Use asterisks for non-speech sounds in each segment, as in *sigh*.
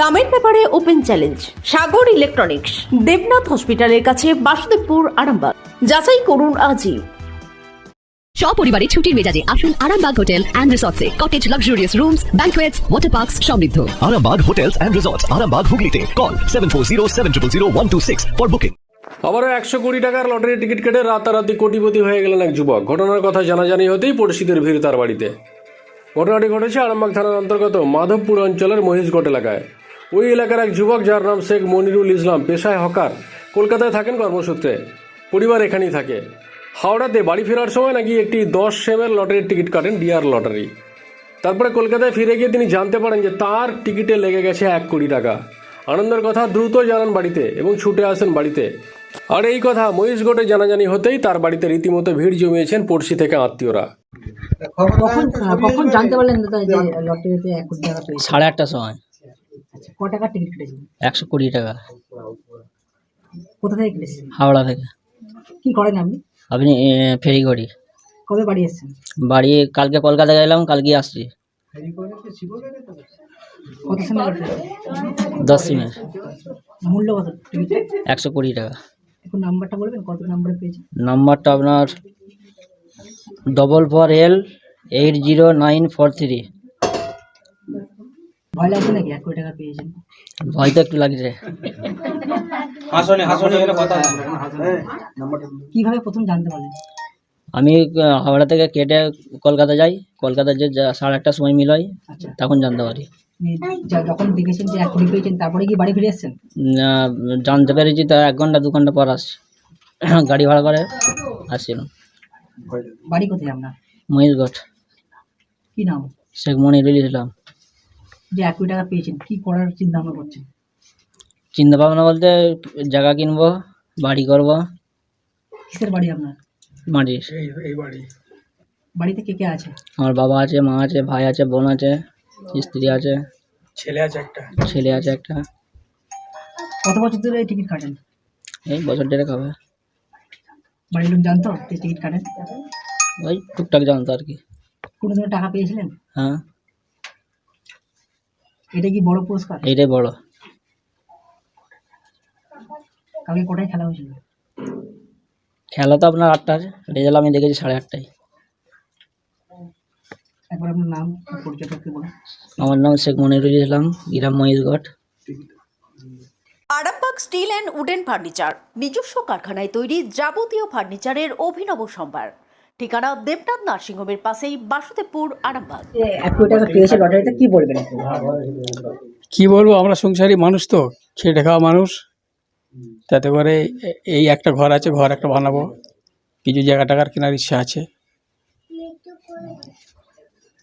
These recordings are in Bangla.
দামের ব্যাপারে open challenge Sagar electronics Debnath হসপিটালের কাছে বাসুদেবপুর আরামবাগ। যাচাই করুন আজই। সপরিবারে ছুটির মেজাজে আসুন Arambagh hotel and রিসর্টসে। Cottage luxurious rooms banquets water parks সমৃদ্ধ। Arambag Hotels and Resorts, Arambag Hooghly Call 740 for booking. আবারও একশো কোটি টাকার লটারির টিকিট কেটে রাতারাতি কোটিপতি হয়ে গেলেন এক যুবক। ঘটনার কথা জানাজানি হতেই পড়শিদের ভিড় তার বাড়িতে। ঘটনাটি ঘটেছে আরামবাগ থানার অন্তর্গত মাধবপুর অঞ্চলের মহিষগড় এলাকায়। ওই এলাকার এক যুবক যার নাম শেখ মনিরুল ইসলাম পেশায় হকার। কলকাতায় থাকেন কর্মসূত্রে। পরিবার এখানেই থাকে। হাওড়াতে বাড়ি ফেরার সময় নাকি একটি দশ সেমের লটারির টিকিট কাটেন ডিআর লটারি। তারপরে কলকাতায় ফিরে গিয়ে তিনি জানতে পারেন যে তার টিকিটে লেগে গেছে এক কোটি টাকা। আনন্দের কথা দ্রুত জানান বাড়িতে এবং ছুটে আসেন বাড়িতে। আর এই কথা মহিষগড়ে জানাজানি হতেই তার বাড়িতে রীতিমতো ভিড় জমিয়েছেন পড়শি থেকে আত্মীয়রা। কখন কখন জানতে পারলেন দাদা যে লটারিতে এক কোটি টাকা সাড়ে আটটার সময়। আচ্ছা ক টাকার টিকিট কেটেছিলেন একশো কুড়ি টাকা। কোথা থেকে কেটেছিলেন হাওড়া থেকে। কি করেন আপনি? আপনি ফেরি করি কবে বাড়ি এসেছেন? বাড়ি কালকে কলকাতা গেলাম কালকে আসছি। কত সময় দশ সিমের মূল্য কত? টিকিট একশো কুড়ি টাকা। এখন নাম্বারটা বলবেন কত নাম্বারে পেয়েছে নাম্বারটা আপনার double four L eight zero nine four three ভয় লাগছে নাকি? এক কোটি টাকা পেয়েছেন। ভয় তো একটু লাগছে কীভাবে প্রথম জানতে পারলেন? আমি হাওড়া থেকে কেটে কলকাতা যাই। কলকাতা যে যা- সাড়ে আটটার সময় মিল হয় আচ্ছা। তখন জানতে পারি। যখন দেখেছেন যে এক কোটি পেয়েছেন তারপরে কি বাড়ি ফিরে এসেছেন? জানতে পেরেছি তো এক ঘণ্টা দু ঘণ্টা পর আসছি *clears throat* গাড়ি ভাড়া করে আসছিলাম বাড়ি কোথায় আপনার? মহিষগড় কি নাম? শেখ মনিরুল ইসলাম যে এক কোটি টাকা পেয়েছেন কি করার চিন্তা ভাবনা করছেন? চিন্তা ভাবনা বলতে জায়গা কিনবো বাড়ি করব। কিসের বাড়ি আপনার? মাটির। বাড়িতে কে কে আছে? আমার বাবা আছে মা আছে ভাই আছে বোন আছে স্ত্রী আছে। ছেলে আছে একটা। ছেলে আছে একটা। কত বছর ধরে এই টিকিট কাটেন? এই বছর দেড়েক হবে। বাড়ির লোক জানতো যে টিকিট কাটেন? ওই টুকটাক জানতো আর কি। কোনো দিনও টাকা পেয়েছিলেন? হ্যাঁ। এটা কি বড় পুরস্কার? এইটাই বড়। কালকে কোটায় খেলা হয়েছিল? খেলা তো আপনার আটটার রেজাল্ট আমি দেখেছি সাড়ে আটটায়। একবার আপনার নাম ও পরিচয়টা বলুন। আমার নাম শেখ মনিরুল ইসলাম গ্রাম Mohishgarh Arambag steel and wooden furniture নিজস্ব কারখানায় তৈরি যাবতীয় ফার্নিচারের অভিনব সম্ভার। ঠিকানা দেবনাথ নার্সিংহোমের পাশেই বাসুদেবপুর আরামবাগ। এক কোটি টাকা পেয়েছে লটারিতে কি বলবেন কি বলব আমরা সংসারী মানুষ তো খেটে খাওয়া মানুষ। তাতে করে এই একটা ঘর আছে ঘর একটা বানাবো। কিছু জায়গা টাকার কেনার ইচ্ছা আছে।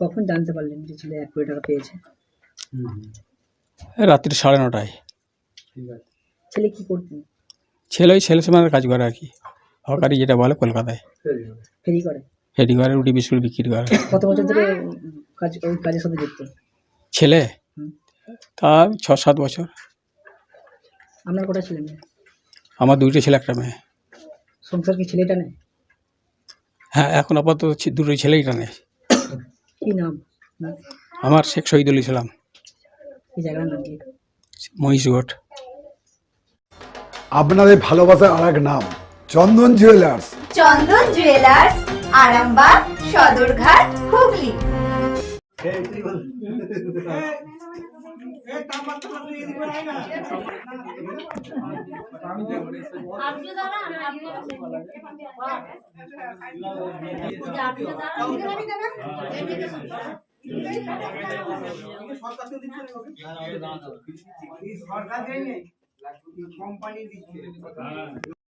কখন জানতে পারলেন যে ছেলে এক কোটি টাকা পেয়েছে? রাত্রি সাড়ে নটায়। ছেলে কি করতেন? ছেলে ওই ছেলে সমানের কাজ করে আর কি। হকারি যেটা বলে কলকাতায়। ফেরি করে। ফেরি করে রুটি বিস্কুট বিক্রি করে। কত বছর ধরে কাজ ওই কাজের সাথে যুক্ত? ছেলে। তা ছ সাত বছর। আপনার কোটা ছিলেন আমার দুইটা ছেলে একটা মেয়ে। সংসার কি ছেলেটা নেই হ্যাঁ এখন আপাতত দুটোই ছেলেই টানে। কি নাম? আমার শেখ শহীদুল ইসলাম। মহিষগড় আপনাদের ভালোবাসার আর এক নাম। Chandan jewellers Chandan jewellers Arambag Sadarghat Hooghly. সরকার কোম্পানি দিচ্ছে।